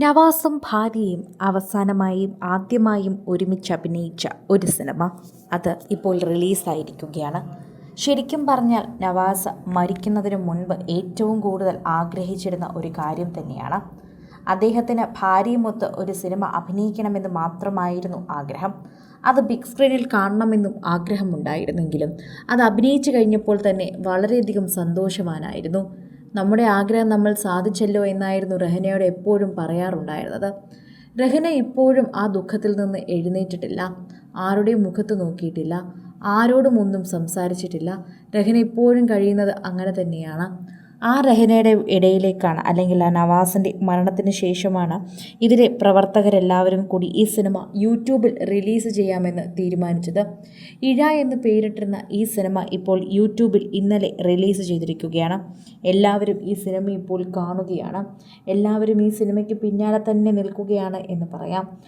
നവാസും ഭാര്യയും അവസാനമായും ആദ്യമായും ഒരുമിച്ച് അഭിനയിച്ച ഒരു സിനിമ അത് ഇപ്പോൾ റിലീസായിരിക്കുകയാണ്. ശരിക്കും പറഞ്ഞാൽ നവാസ് മരിക്കുന്നതിന് മുൻപ് ഏറ്റവും കൂടുതൽ ആഗ്രഹിച്ചിരുന്ന ഒരു കാര്യം തന്നെയാണ്. അദ്ദേഹത്തിന് ഭാര്യയുമൊത്ത് ഒരു സിനിമ അഭിനയിക്കണമെന്ന് മാത്രമായിരുന്നു ആഗ്രഹം. അത് ബിഗ് സ്ക്രീനിൽ കാണണമെന്നും ആഗ്രഹമുണ്ടായിരുന്നെങ്കിലും അത് അഭിനയിച്ചു കഴിഞ്ഞപ്പോൾ തന്നെ വളരെയധികം സന്തോഷവാനായിരുന്നു. നമ്മുടെ ആഗ്രഹം നമ്മൾ സാധിച്ചല്ലോ എന്നായിരുന്നു രഹനയോട് എപ്പോഴും പറയാറുണ്ടായിരുന്നത്. രഹന ഇപ്പോഴും ആ ദുഃഖത്തിൽ നിന്ന് എഴുന്നേറ്റിട്ടില്ല. ആരുടെയും മുഖത്ത് നോക്കിയിട്ടില്ല. ആരോടും ഒന്നും സംസാരിച്ചിട്ടില്ല. രഹന ഇപ്പോഴും കഴിയുന്നത് അങ്ങനെ തന്നെയാണ്. ആ രഹനയുടെ ഇടയിലേക്കാണ് അല്ലെങ്കിൽ ആ നവാസിന്റെ മരണത്തിന് ശേഷമാണ് ഇതിലെ പ്രവർത്തകരെല്ലാവരും കൂടി ഈ സിനിമ യൂട്യൂബിൽ റിലീസ് ചെയ്യാമെന്ന് തീരുമാനിച്ചത്. ഇഴ എന്ന് പേരിട്ടിരുന്ന ഈ സിനിമ ഇപ്പോൾ യൂട്യൂബിൽ ഇന്നലെ റിലീസ് ചെയ്തിരിക്കുകയാണ്. എല്ലാവരും ഈ സിനിമ ഇപ്പോൾ കാണുകയാണ്. എല്ലാവരും ഈ സിനിമയ്ക്ക് പിന്നാലെ തന്നെ നിൽക്കുകയാണ് എന്ന് പറയാം.